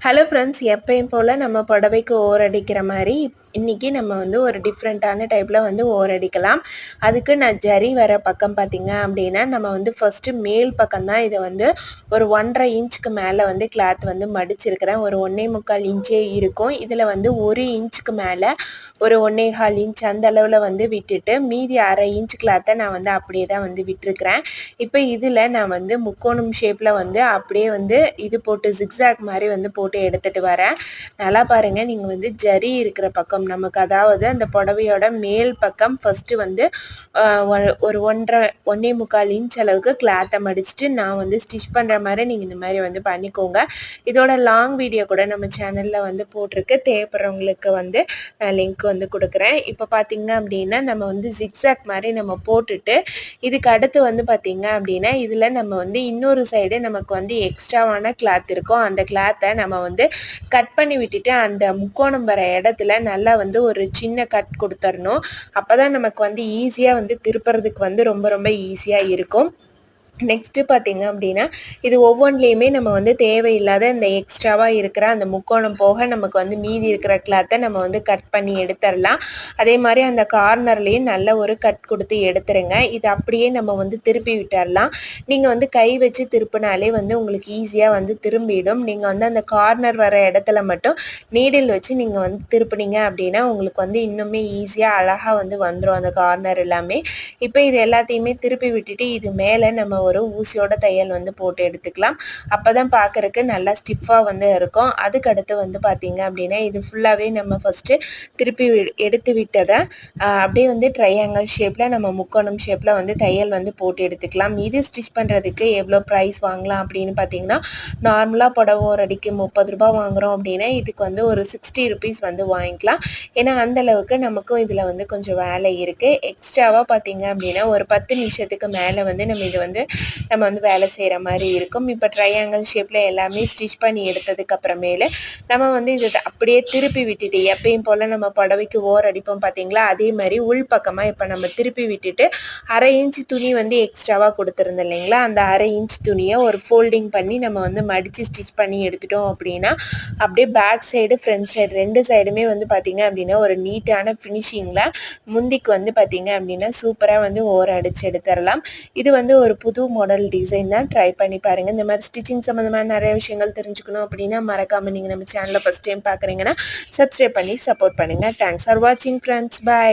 Hello friends எப்பயும் போல் நம்ம புடவைக்கு ஓர் அடிக்கிற மாதிரி இன்றைக்கி நம்ம வந்து ஒரு டிஃப்ரெண்ட்டான டைப்பில் வந்து ஓர் அடிக்கலாம். அதுக்கு நான் ஜரி வர பக்கம் பார்த்திங்க அப்படின்னா நம்ம வந்து ஃபஸ்ட்டு மேல் பக்கம் தான் இதை வந்து ஒரு ஒன்றரை இன்ச்சுக்கு மேலே வந்து கிளாத் வந்து மடிச்சிருக்கிறேன். ஒரு ஒன்றே முக்கால் இன்ச்சே இருக்கும். இதில் வந்து ஒரு இன்ச்சுக்கு மேலே ஒரு ஒன்றே கால் இன்ச் அந்த அளவில் வந்து விட்டுட்டு மீதி அரை இன்ச் கிளாத்தை நான் வந்து அப்படியே தான் வந்து விட்டுருக்கிறேன். இப்போ இதில் நான் வந்து முக்கோணம் ஷேப்பில் வந்து அப்படியே வந்து இது போட்டு ஜிக்ஸாக் மாதிரி வந்து போட்டு எடுத்துகிட்டு வரேன். நல்லா பாருங்கள் நீங்கள் வந்து ஜரி இருக்கிற பக்கம் நமக்கு அதாவது அந்த புடவையோட மேல் பக்கம் ஃபஸ்ட்டு வந்து ஒரு- ஒன்றரை ஒன்றே முக்கால் இன்ச் அளவுக்கு கிளாத்தை மடிச்சுட்டு நான் வந்து ஸ்டிச் பண்ணுற மாதிரி நீங்கள் இந்த மாதிரி வந்து பண்ணிக்கோங்க. இதோட லாங் வீடியோ கூட நம்ம சேனலில் வந்து போட்டிருக்கு. தேவைப்படுறவங்களுக்கு வந்து நான் லிங்க் வந்து கொடுக்குறேன். இப்போ பார்த்தீங்க அப்படின்னா நம்ம வந்து ஜிக்ஸாக் மாதிரி நம்ம போட்டுட்டு இதுக்கு அடுத்து வந்து பார்த்தீங்க அப்படின்னா இதில் நம்ம வந்து இன்னொரு சைடு நமக்கு வந்து எக்ஸ்ட்ராவான கிளாத் இருக்கும். அந்த கிளாத்தை நம்ம வந்து கட் பண்ணி விட்டுட்டு அந்த முக்கோணம் வர இடத்துல நல்லா வந்து ஒரு சின்ன கட் கொடுத்துடணும் அப்போ தான் நமக்கு வந்து ஈஸியாக வந்து திருப்புறதுக்கு வந்து ரொம்ப ரொம்ப ஈஸியாக இருக்கும். நெக்ஸ்ட்டு பார்த்தீங்க அப்படின்னா இது ஒவ்வொன்றிலையுமே நம்ம வந்து தேவையில்லாத இந்த எக்ஸ்ட்ராவாக இருக்கிற அந்த முக்கோணம் போக நமக்கு வந்து மீதி இருக்கிற கிளாத்தை நம்ம வந்து கட் பண்ணி எடுத்துடலாம் அதே மாதிரி அந்த கார்னர்லேயும் நல்ல ஒரு கட் கொடுத்து எடுத்துருங்க. இது அப்படியே நம்ம வந்து திருப்பி விட்டுடலாம் நீங்கள் வந்து கை வச்சு திருப்பினாலே வந்து உங்களுக்கு ஈஸியாக வந்து திரும்பிடும். நீங்கள் வந்து அந்த கார்னர் வர இடத்துல மட்டும் நீடில் வச்சு நீங்கள் வந்து திருப்பினீங்க அப்படின்னா உங்களுக்கு வந்து இன்னுமே ஈஸியாக அழகாக வந்து வந்துடும் அந்த கார்னர் எல்லாமே. இப்போ இது எல்லாத்தையுமே திருப்பி விட்டுட்டு இது மேலே நம்ம ஒரு ஊசியோட தையல் வந்து போட்டு எடுத்துக்கலாம். அப்போ தான் பார்க்குறக்கு நல்லா ஸ்டிஃபாக வந்து இருக்கும். அதுக்கடுத்து வந்து பார்த்தீங்க அப்படின்னா இது ஃபுல்லாகவே நம்ம ஃபஸ்ட்டு திருப்பி எடுத்து விட்டதை அப்படியே வந்து ட்ரையாங்கல் ஷேப்பில் நம்ம முக்கோணம் ஷேப்பில் வந்து தையல் வந்து போட்டு எடுத்துக்கலாம். இது ஸ்டிச் பண்ணுறதுக்கு எவ்வளோ ப்ரைஸ் வாங்கலாம் அப்படின்னு பார்த்தீங்கன்னா நார்மலாக புடவை ஒரு அடிக்கு முப்பது ரூபாய் வாங்குகிறோம் அப்படின்னா இதுக்கு வந்து ஒரு சிக்ஸ்டி ருபீஸ் வந்து வாங்கிக்கலாம். ஏன்னா அந்த அளவுக்கு நமக்கும் இதில் வந்து கொஞ்சம் வேலை இருக்குது எக்ஸ்ட்ராவாக பார்த்தீங்க அப்படின்னா ஒரு பத்து நிமிஷத்துக்கு மேலே வந்து நம்ம இது வந்து நம்ம வந்து வேலை செய்கிற மாதிரி இருக்கும். இப்போ ட்ரையாங்கிள் ஷேப்பில் எல்லாமே ஸ்டிச் பண்ணி எடுத்ததுக்கப்புறமேலு நம்ம வந்து இதை அப்படியே திருப்பி விட்டுட்டு எப்பயும் போல் நம்ம புடவைக்கு ஓர் அடிப்போம் பார்த்தீங்களா அதே மாதிரி உள் பக்கமாக இப்போ நம்ம திருப்பி விட்டுட்டு அரை இன்ச் துணி வந்து எக்ஸ்ட்ராவாக கொடுத்துருந்தோம் இல்லைங்களா? அந்த அரை இன்ச் துணியை ஒரு ஃபோல்டிங் பண்ணி நம்ம வந்து மடித்து ஸ்டிச் பண்ணி எடுத்துட்டோம் அப்படின்னா அப்படியே பேக் சைடு ஃப்ரண்ட் சைடு ரெண்டு சைடுமே வந்து பார்த்தீங்க அப்படின்னா ஒரு நீட்டான ஃபினிஷிங்கில் முந்திக்கு வந்து பார்த்தீங்க அப்படின்னா சூப்பராக வந்து ஓர் அடித்து எடுத்துடலாம். இது வந்து ஒரு புது மாடல் டிசைன் தான் ட்ரை பண்ணி பாருங்கள் இந்த மாதிரி ஸ்டிச்சிங் சம்மந்தமான நிறைய விஷயங்கள் தெரிஞ்சுக்கணும் அப்படின்னா மறக்காமல் நீங்கள் நம்ம சேனலை ஃபஸ்ட் டைம் பார்க்குறீங்கன்னா சப்ஸ்கிரைப் பண்ணி சப்போர்ட் பண்ணுங்கள் தேங்க்ஸ் ஃபார் வாட்சிங் ஃப்ரெண்ட்ஸ் பை